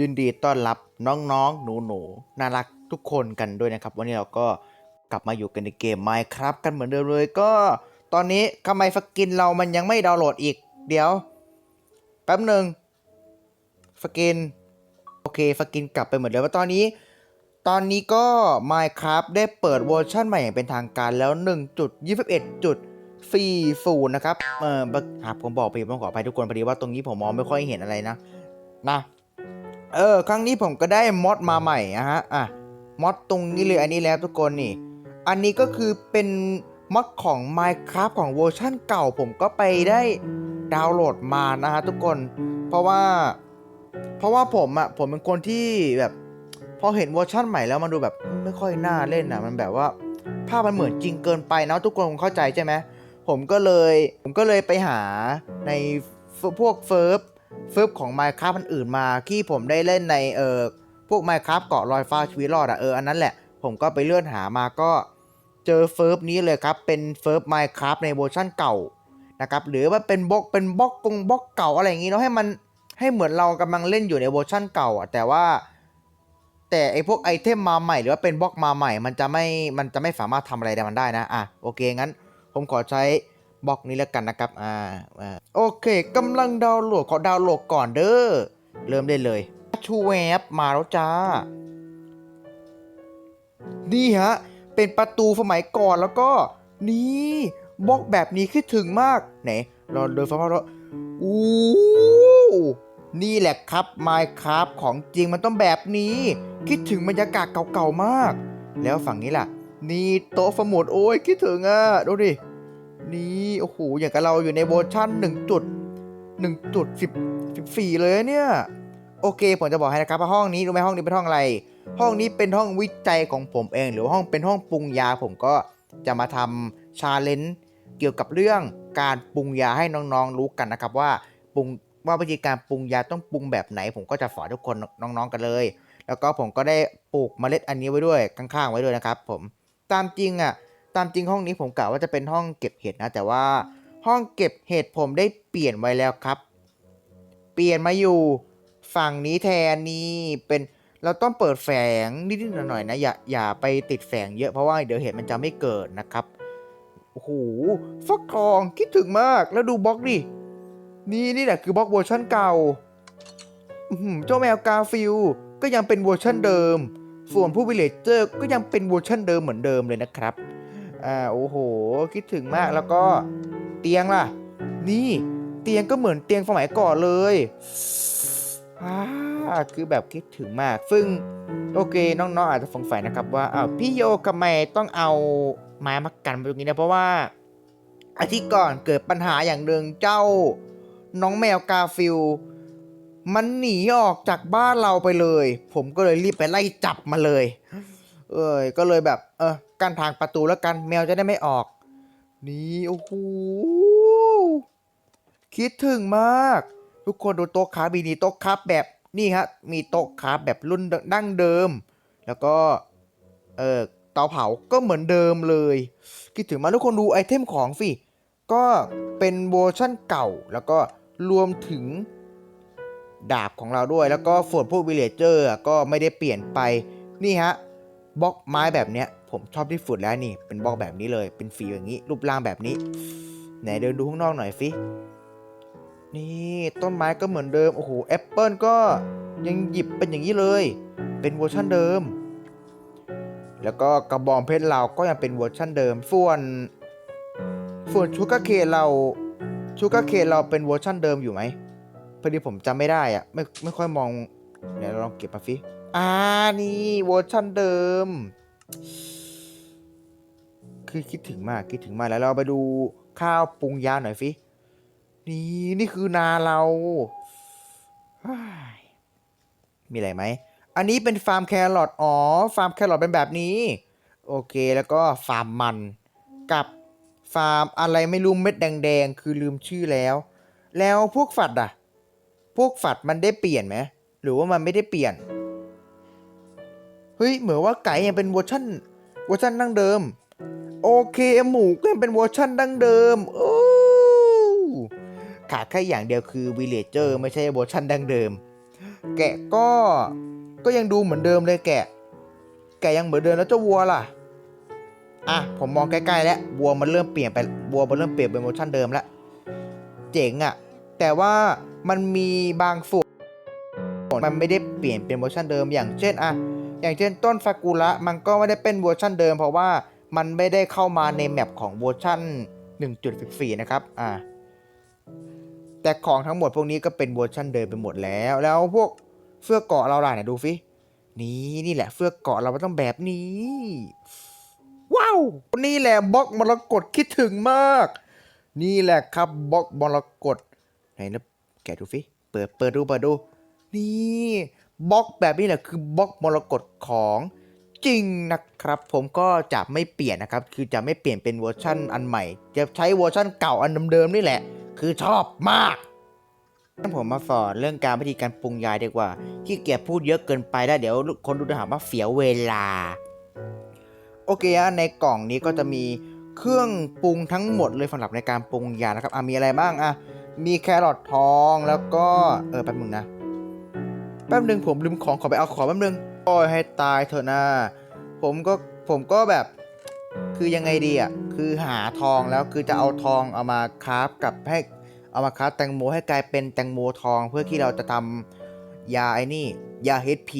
ยินดีต้อนรับน้องๆ หนูๆน่ารักทุกคนกันด้วยนะครับ วันนี้เราก็กลับมาอยู่กันในเกม Minecraft กันเหมือนเดิมเลยก็ ตอนนี้ทำไมสกินเรามันยังไม่ดาวน์โหลดอีก เดี๋ยว แป๊บหนึ่งสกิน โอเคสกินกลับไปเหมือนเดิมว่าตอนนี้ ตอนนี้ก็ Minecraft ได้เปิดเวอร์ชันใหม่อย่างเป็นทางการแล้ว 1.21.40 นะครับ เออครับผมบอกไปผมขออภัยทุกคนพอดีว่าตรงนี้ผมมองไม่ค่อยเห็นอะไรนะ นะ เออ ครั้งนี้ผมก็ได้มอดมาใหม่อะฮะ อะ มอดตรงนี้เลยอันนี้แล้วทุกคนนี่ อันนี้ก็คือเป็นมอดของ Minecraft ของเวอร์ชั่นเก่า ผมก็ไปได้ดาวน์โหลดมานะฮะทุกคน เพราะว่า เพราะว่าผมอะผมเป็นคนที่แบบพอเห็นเวอร์ชั่นใหม่แล้วมันดูแบบไม่ค่อยน่าเล่นอะมันแบบว่า ภาพมันเหมือนจริงเกินไปนะทุกคนคงเข้าใจใช่ไหมผมก็เลย ผมก็เลยไปหาในพวกเฟิร์ฟ เฟิร์ฟของ Minecraft มันอื่นมาที่ผมได้เล่นในเออพวก Minecraft เกาะลอยฟ้าชีวิตรอดอะเอออันนั้นแหละ ผมก็ไปเลื่อนหามาก็เจอเฟิร์ฟนี้เลยครับ เป็นเฟิร์ฟ Minecraft ในเวอร์ชั่นเก่านะครับหรือว่าเป็นบล็อกเป็นบล็อกกงบล็อกเก่าอะไรอย่างงี้เนาะให้มันให้เหมือนเรากำลังเล่นอยู่ในเวอร์ชั่นเก่าอะแต่ว่า แต่ไอพวกไอเทมมาใหม่หรือว่าเป็นบล็อกมาใหม่ มันจะไม่มันจะไม่สามารถทำอะไรได้มันได้นะอะโอเคงั้น ผมขอใช้ บล็อกนี้แล้วกันนะครับอ่าโอเคกำลังดาวน์โหลดขอดาวน์โหลดก่อนเด้อเริ่มได้เลยชูแวบมาแล้วจ้า นี่ฮะ เป็นประตูสมัยก่อนแล้วก็นี่บล็อกแบบนี้คิดถึงมาก ไหนราเดินฟ้าแล้วอู้นี่แหละครับ Minecraft ของจริงมันต้องแบบนี้ คิดถึงบรรยากาศเก่าๆมาก แล้วฝั่งนี้ล่ะ นี่โต๊ะสมุดโอ้ยคิดถึงอะ ดูดิ นี่โอ้โหอย่างกับเราอยู่ในเวอร์ชัน1จุด1จุด10 14 เลยเนี่ย โอเค ผมจะบอกให้นะครับว่าห้องนี้รู้ไหมห้องนี้เป็นห้องอะไร ห้องนี้เป็นห้องวิจัยของผมเอง หรือว่าห้องเป็นห้องปรุงยา ผมก็จะมาทำชาเลนจ์เกี่ยวกับเรื่องการปรุงยาให้น้องๆรู้กันนะครับว่าปรุงว่าวิธีการปรุงยาต้องปรุงแบบไหน ผมก็จะสอนทุกคนน้องๆกันเลย แล้วก็ผมก็ได้ปลูกเมล็ดอันนี้ไว้ด้วยข้างๆไว้ด้วยนะครับ ผมตามจริงอะ ตามจริงห้องนี้ผมกะว่าจะเป็นห้องเก็บเห็ดนะ แต่ว่าห้องเก็บเห็ดผมได้เปลี่ยนไว้แล้วครับ เปลี่ยนมาอยู่ฝั่งนี้แทนนี่เป็นเราต้องเปิดแฝงนิดๆหน่อยๆนะอย่าอย่าไปติดแฝงเยอะเพราะว่าเดี๋ยวเห็ดมันจะไม่เกิดนะครับโอ้โหฟักทองคิดถึงมากแล้วดูบล็อกดินี่นี่แหละคือบล็อกเวอร์ชันเก่าเจ้าแมวกาฟิลก็ยังเป็นเวอร์ชันเดิม ส่วนผู้วิเลจเจอร์ก็ยังเป็นเวอร์ชันเดิมเหมือนเดิมเลยนะครับ อ่าโอ้โห คิดถึงมากแล้วก็เตียงล่ะ นี่เตียงก็เหมือนเตียงสมัยก่อนเลยอ่าคือแบบคิดถึงมาก ซึ่งโอเคน้องๆอาจจะสงสัยนะครับว่าอ้าวพี่โยทำไมต้องเอาไม้มากันไว้ตรงนี้นะเพราะว่าอาทิตย์ก่อนเกิดปัญหาอย่างหนึ่งเจ้า น้องแมวกาฟิลมันหนีออกจากบ้านเราไปเลย ผมก็เลยรีบไปไล่จับมาเลย เอ้ยก็เลยแบบ เออ กั้นทางประตูแล้วกันแมวจะได้ไม่ออก นี่โอ้โหคิดถึงมาก ทุกคนดูโต๊ะคาบีนีโต๊ะคาฟแบบนี่ฮะมีโต๊ะคาฟแบบรุ่นดั้งเดิม แล้วก็เออเตาเผาก็เหมือนเดิมเลย คิดถึงมากทุกคนดูไอเทมของสิก็เป็นเวอร์ชั่นเก่าแล้วก็รวมถึงดาบของเราด้วย แล้วก็ส่วนพวกวิลเลเจอร์ก็ไม่ได้เปลี่ยนไปนี่ฮะบล็อกไม้แบบเนี้ย ผมชอบที่สุดแล้วนี่ เป็นบล็อกแบบนี้เลย เป็นฝีอย่างนี้ รูปร่างแบบนี้ ไหนเดินดูข้างนอกหน่อยสิ นี่ต้นไม้ก็เหมือนเดิม โอ้โหแอปเปิลก็ยังหยิบเป็นอย่างนี้เลย เป็นเวอร์ชันเดิม แล้วก็กระบองเพชรเราก็ยังเป็นเวอร์ชันเดิม ส่วน ส่วนชูการ์เคเราชูการ์เคเราเป็นเวอร์ชันเดิมอยู่ไหมพอดีผมจำไม่ได้อะไม่ไม่ค่อยมองเดี๋ยวเราลองเก็บมาฟิอ่านี่เวอร์ชันเดิม คือคิดถึงมากคิดถึงมากแล้วเราไปดูข้าวปรุงยาหน่อยฟินี่นี่คือนาเรามีอะไรไหม อันนี้เป็นฟาร์มแครอทอ๋อ ฟาร์มแครอทเป็นแบบนี้ โอเคแล้วก็ฟาร์มมันกับฟาร์มอะไรไม่รู้เม็ดแดงๆ คือลืมชื่อแล้ว แล้วพวกฝัดอะพวกฝัดมันได้เปลี่ยนไหมหรือว่ามันไม่ได้เปลี่ยนเฮ้ย เหมือนว่าไก่ยังเป็นเวอร์ชันเวอร์ชันดั้งเดิม โอเคหมูก็ยังเป็นเวอร์ชันดั้งเดิมโอ้ขาดแค่อย่างเดียวคือวิเลเจอร์ไม่ใช่เวอร์ชันดั้งเดิม แกะก็ก็ยังดูเหมือนเดิมเลยแกะ แกะยังเหมือนเดิมแล้วเจ้าวัวล่ะอะผมมองใกล้ๆแล้ววัวมันเริ่มเปลี่ยนไปวัวมันเริ่มเปลี่ยนเป็นเวอร์ชันเดิมแล้วเจ๋งอะ่ะแต่ว่ามันมีบางส่วนมันไม่ได้เปลี่ยนเป็นเวอร์ชันเดิม อย่างเช่นอะอย่างเช่นต้นฟากุระมันก็ไม่ได้เป็นเวอร์ชันเดิม เพราะว่า มันไม่ได้เข้ามาในแมปของเวอร์ชัน1.14 นะครับ อ่า แต่ของทั้งหมดพวกนี้ก็เป็นเวอร์ชันเดิมไปหมดแล้ว แล้วพวกเสื้อเกาะเราล่ะเนี่ยดูฟินี่นี่แหละเสื้อเกาะเราต้องแบบนี้ ว้าว นี่แหละบล็อกมรกตคิดถึงมาก นี่แหละครับบล็อกมรกตไหนนะแกดูฟิเปิดเปิดดูเปิดดู นี่บล็อกแบบนี้แหละคือบล็อกมรกตของ จริงนะครับ ผมก็จะไม่เปลี่ยนนะครับ คือจะไม่เปลี่ยนเป็นเวอร์ชั่นอันใหม่ จะใช้เวอร์ชั่นเก่าอันเดิมๆนี่แหละ คือชอบมากงั้นผมมาสอนเรื่องการวิธีการปรุงยาดีกว่าที่เกียจพูดเยอะเกินไปแล้วเดี๋ยวคนดูจะหาว่าเสียเวลา โอเคอะในกล่องนี้ก็จะมีเครื่องปรุงทั้งหมดเลยสำหรับในการปรุงยานะครับอะมีอะไรบ้างอะมีแครอททองแล้วก็เออแป๊บนึงนะแป๊บนึงผมลืมของขอไปเอาของแป๊บนึง โอ้ยให้ตายเถอะนะผมก็ผมก็แบบคือยังไงดีอะคือหาทองแล้วคือจะเอาทองเอามาคราฟกับให้เอามาคราฟแตงโมให้กลายเป็นแตงโมทองเพื่อที่เราจะทำยาไอ้นี่ยา HP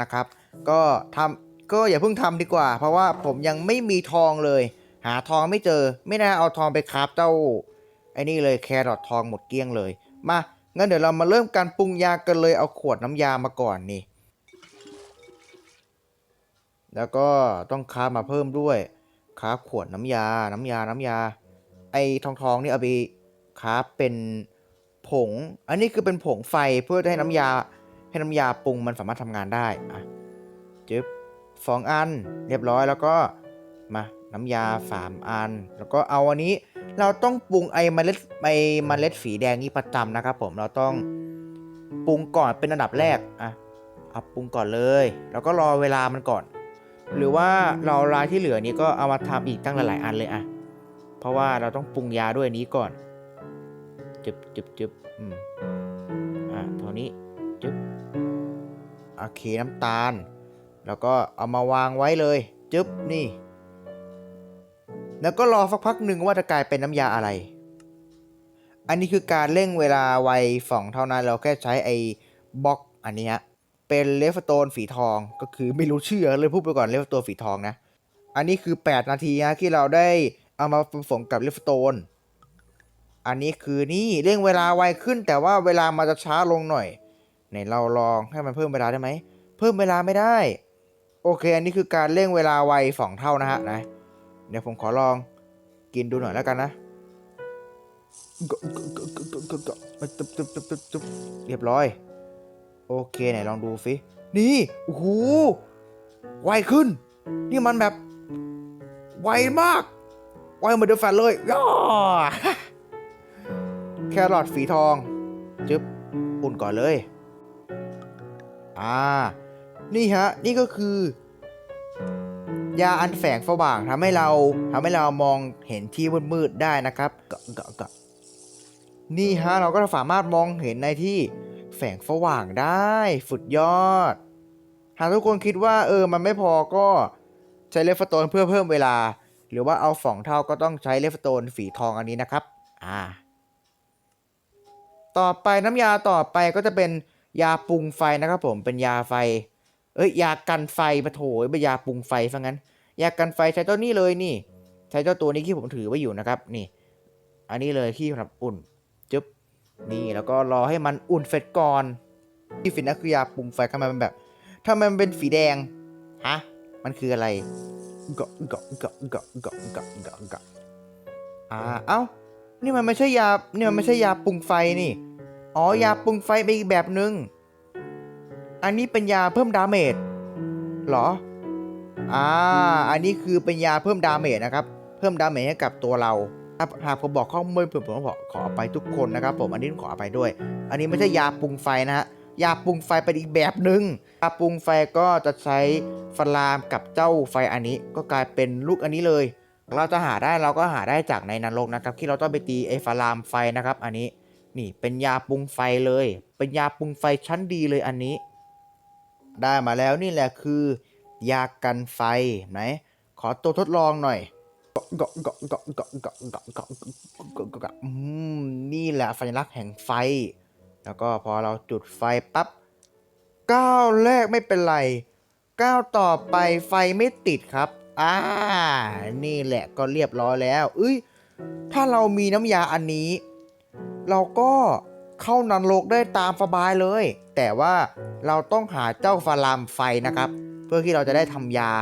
นะครับ ก็ทำก็อย่าเพิ่งทำดีกว่า เพราะว่าผมยังไม่มีทองเลย หาทองไม่เจอ ไม่น่าเอาทองไปคราฟเจ้าไอ้นี่เลยแครอททองหมดเกลี้ยงเลย มางั้นเดี๋ยวเรามาเริ่มการปรุงยากันเลยเอาขวดน้ำยามาก่อนนี่ แล้วก็ต้องคามาเพิ่มด้วยคาขวดน้ำยา น้ำยา น้ำยา ไอทองทองนี่เอาไปคาเป็นผง อันนี้คือเป็นผงไฟเพื่อให้น้ำยา ให้น้ำยาปรุงมันสามารถทำงานได้อะจึ๊บสองอันเรียบร้อยแล้วก็มาน้ำยาสามอัน แล้วก็เอาอันนี้เราต้องปรุงไอเมล็ดไอเมล็ดสีแดงนี้ประจำนะครับผมเราต้องปรุงก่อนเป็นอันดับแรกอะเอาปรุงก่อนเลย แล้วก็รอเวลามันก่อน หรือว่าเราลายที่เหลือนี้ก็เอามาทำอีกตั้งหลายๆอันเลยอะเพราะว่าเราต้องปรุงยาด้วยนี้ก่อนจึบจึบจึบอืมอะเท่านี้จึบโอเคน้ำตาล แล้วก็เอามาวางไว้เลยจึ๊บนี่ แล้วก็รอสักพักหนึ่งว่าจะกลายเป็นน้ำยาอะไร อันนี้คือการเร่งเวลาไวสองเท่านั้นเราแค่ใช้ไอ้บล็อกอันนี้ฮะ เป็นเลฟโตนฝีทอง ก็คือไม่รู้ชื่อเลยพูดไปก่อนเลฟโตนฝีทองนะ อันนี้คือ 8 นาทีฮะที่เราได้เอามาผสมกับเลฟโตน อันนี้คือนี่เร่งเวลาไวขึ้น แต่ว่าเวลามันจะช้าลงหน่อยไหนเราลองให้มันเพิ่มเวลาได้ไหม เพิ่มเวลาไม่ได้ โอเค อันนี้คือการเร่งเวลาไวสองเท่านะฮะนะ เดี๋ยวผมขอลองกินดูหน่อยแล้วกันนะเรียบร้อย โอเคไหนลองดูสินี่โอ้โหไวขึ้น นี่มันแบบ ไวมาก ไวเหมือนเดอะแฟนเลยย่าแครอทสีทอง จึ๊บอุ่นก่อนเลย อ่า นี่ฮะ นี่ก็คือยาอันแฝงสว่างทำให้เราทำให้เรามองเห็นที่มืดๆได้นะครับกะกะกะนี่ฮะ เราก็สามารถมองเห็นในที่ แฝงสว่างได้สุดยอด หากทุกคนคิดว่าเออมันไม่พอก็ใช้เลฟโตนเพื่อเพิ่มเวลา หรือว่าเอาสองเท่าก็ต้องใช้เลฟโตนสีทองอันนี้นะครับ อ่า ต่อไปน้ำยาต่อไปก็จะเป็นยาปรุงไฟนะครับผมเป็นยาไฟ เอ้ยยากันไฟมาโถยเป็นยาปรุงไฟซะงั้น ยากันไฟใช้เจ้านี่เลยนี่ ใช้เจ้าตัวนี้ที่ผมถือไว้อยู่นะครับ นี่ อันนี้เลยที่สำหรับอุ่น นี่แล้วก็รอให้มันอุ่นเสร็จก่อนที่ฟินนะคือยาปรุงไฟทำไมมันแบบทำไมมันเป็นสีแดงฮะมันคืออะไรเกาะเกาะเกาะเกาะเกาะเกาะเกาะเกาะอ่าเอ้านี่มันไม่ใช่ยานี่มันไม่ใช่ยาปรุงไฟนี่อ๋อยาปรุงไฟไปอีกแบบนึงอันนี้เป็นยาเพิ่มดาเมจเหรออ่าอันนี้คือเป็นยาเพิ่มดาเมจนะครับ เพิ่มดาเมจให้กับตัวเรา หากผมบอกข้อมูลผมผมก็ขออภัยทุกคนนะครับ ผมอันนี้ขออภัยด้วย อันนี้ไม่ใช่ยาปรุงไฟนะฮะยาปรุงไฟเป็นอีกแบบหนึ่งยาปรุงไฟก็จะใช้ฟลามกับเจ้าไฟอันนี้ ก็กลายเป็นลูกอันนี้เลย เราจะหาได้เราก็หาได้จากในนรกนะครับ ที่เราต้องไปตีไอ้ฟลามไฟนะครับ อันนี้นี่เป็นยาปรุงไฟเลย เป็นยาปรุงไฟชั้นดีเลยอันนี้ ได้มาแล้วนี่แหละคือ ยากันไฟไหนขอตัวทดลองหน่อย กะกะกะกะกะกะกะกะกะกะอืมนี่แหละสัญลักษณ์แห่งไฟ แล้วก็พอเราจุดไฟปั๊บก้าวแรกไม่เป็นไรก้าวต่อไปไฟไม่ติดครับ อ่า นี่แหละก็เรียบร้อยแล้ว เอ้ย ถ้าเรามีน้ำยาอันนี้ เราก็เข้านรกได้ตามสบายเลย แต่ว่าเราต้องหาเจ้าฟารามไฟนะครับ เพื่อที่เราจะได้ทำยา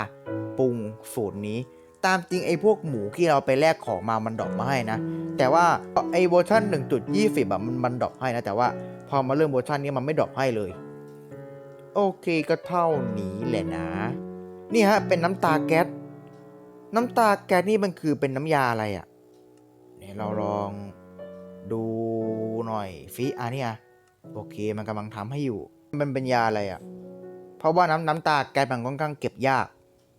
ปรุงสูตรนี้ ตามจริงไอ้พวกหมูที่เราไปแลกของมามันดรอปมาให้นะ แต่ว่าไอ้เวอร์ชัน1.20แบบมันมันดรอปให้นะ แต่ว่าพอมาเริ่มเวอร์ชันนี้มันไม่ดรอปให้เลย โอเคก็เท่านี้แหละนะ นี่ฮะเป็นน้ำตาแก๊สน้ำตาแก๊สนี่มันคือเป็นน้ำยาอะไรอะ่ะเนี่ยเราลองดูหน่อยฟิอะเนี่ยโอเคมันกำลังทำให้อยู่ มันเป็นยาอะไรอะ่ะ เพราะว่าน้ำน้ำตาแก๊สมันค่อนข้างเก็บยาก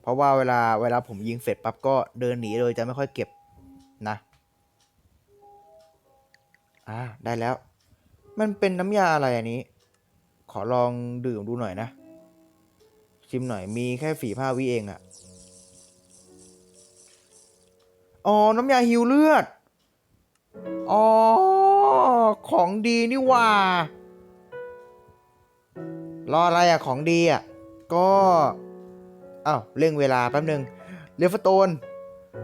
ราะว่าเวลาเวลาผมยิงเสร็จปั๊บก็เดินหนีเลยจะไม่ค่อยเก็บนะ อ่าได้แล้ว มันเป็นน้ำยาอะไรอันนี้ ขอลองดื่มดูหน่อยนะ ชิมหน่อยมีแค่ฝีผ้าวิเองอะอ๋อ น้ำยาหิวเลือด อ๋อ ของดีนี่ว่า รออะไรอะของดีอะก็ อ้าวเร่งเวลาแป๊บนึงเรฟโตน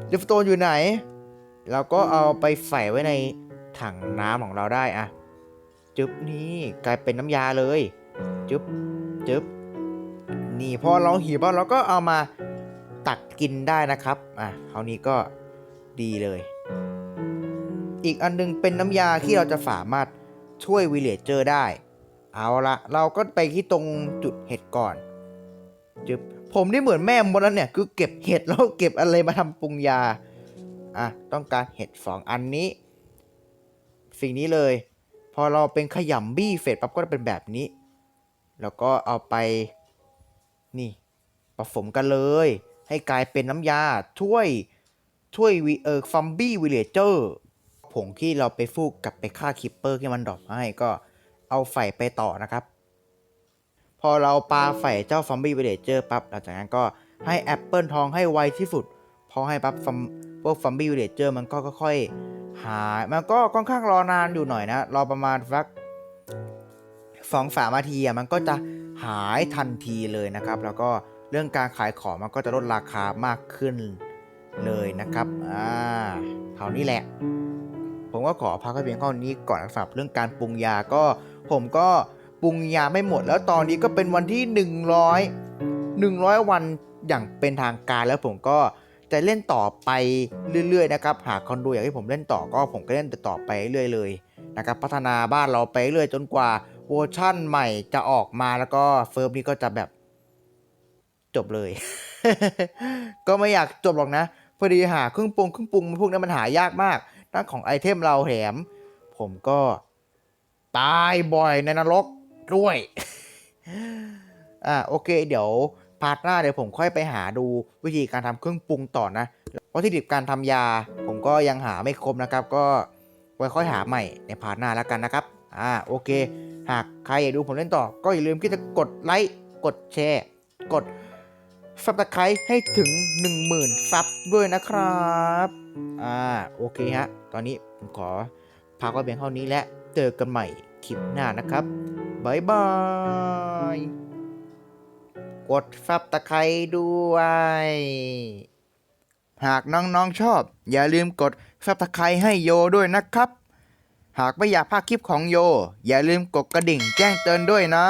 เรฟโตนอยู่ไหน เราก็เอาไปใส่ไว้ในถังน้ำของเราได้อะจึ๊บนี่กลายเป็นน้ำยาเลย จึ๊บจึ๊บนี่พอเราหิวแล้วเราก็เอามาตักกินได้นะครับ อะคราวนี้ก็ดีเลย อีกอันนึงเป็นน้ำยาที่เราจะสามารถช่วยวิเลจเจอร์ได้ เอาละเราก็ไปที่ตรงจุดเห็ดก่อน จึ๊บ ผมนี่เหมือนแม่มดแล้วเนี่ย คือเก็บเห็ดแล้วเก็บอะไรมาทำปรุงยา อะ ต้องการเห็ดสองอันนี้ สิ่งนี้เลย พอเราเป็นขยำบี้เสร็จปั๊บก็จะเป็นแบบนี้ แล้วก็เอาไป นี่ ผสมกันเลย ให้กลายเป็นน้ำยา ช่วย ช่วยวีเออฟัมบี้วิเลเจอร์ผงที่เราไปฟูกกับไปฆ่าคิปเปอร์ที่มันดรอปให้ก็เอาไฟไปต่อนะครับ พอเราปาไฟเจ้าฟัมบี้วิเลเจอร์ปั๊บหลังจากนั้นก็ให้แอปเปิลทองให้ไวที่สุด พอให้ปั๊บฟัมพวกฟัมบี้วิเลเจอร์มันก็ค่อยๆหายมันก็ค่อนข้างรอนานอยู่หน่อยนะ รอประมาณสักสองสามนาทีอะมันก็จะหายทันทีเลยนะครับ แล้วก็เรื่องการขายของมันก็จะลดราคามากขึ้นเลยนะครับ อ่าเท่านี้แหละ ผมก็ขอพักไว้เพียงเท่านี้ก่อนสำหรับเรื่องการปรุงยาก็ผมก็ ปรุงยาไม่หมด แล้วตอนนี้ก็เป็นวันที่ 100 100 วันอย่างเป็นทางการแล้วผมก็จะเล่นต่อไปเรื่อยๆนะครับหากคนดูอยากให้ผมเล่นต่อก็ผมก็เล่นต่อไปเรื่อยๆเลยนะครับพัฒนาบ้านเราไปเรื่อยจนกว่าเวอร์ชั่นใหม่จะออกมาแล้วก็เฟิร์มนี้ก็จะแบบจบเลย ก็ไม่อยากจบหรอกนะพอดีหาเครื่องปรุงเครื่องปรุงพวกนั้นมันหายากมากทั้งของไอเทมเราแถมผมก็ตายบ่อยในนรก ด้วยอ่าโอเค เดี๋ยวพาร์ทหน้าเดี๋ยวผมค่อยไปหาดูวิธีการทำเครื่องปรุงต่อนะวัตถุดิบการทำยา ผมก็ยังหาไม่ครบนะครับ ก็ไว้ค่อยหาใหม่ในพาร์ทหน้าแล้วกันนะครับอ่าโอเค หากใครอยากดูผมเล่นต่อ ก็อย่าลืมที่จะกดไลค์กดแชร์ กดซับสไครต์ให้ถึง 10,000ซับด้วยนะครับอ่าโอเคฮะตอนนี้ผมขอพักไว้เพียงเท่านี้และเจอกันใหม่คลิปหน้านะครับ บายบายกดซับตะไคร้ด้วย หากน้องๆชอบ อย่าลืมกดซับตะไคร้ให้โยด้วยนะครับ หากไม่อยากพลาดคลิปของโย อย่าลืมกดกระดิ่งแจ้งเตือนด้วยนะ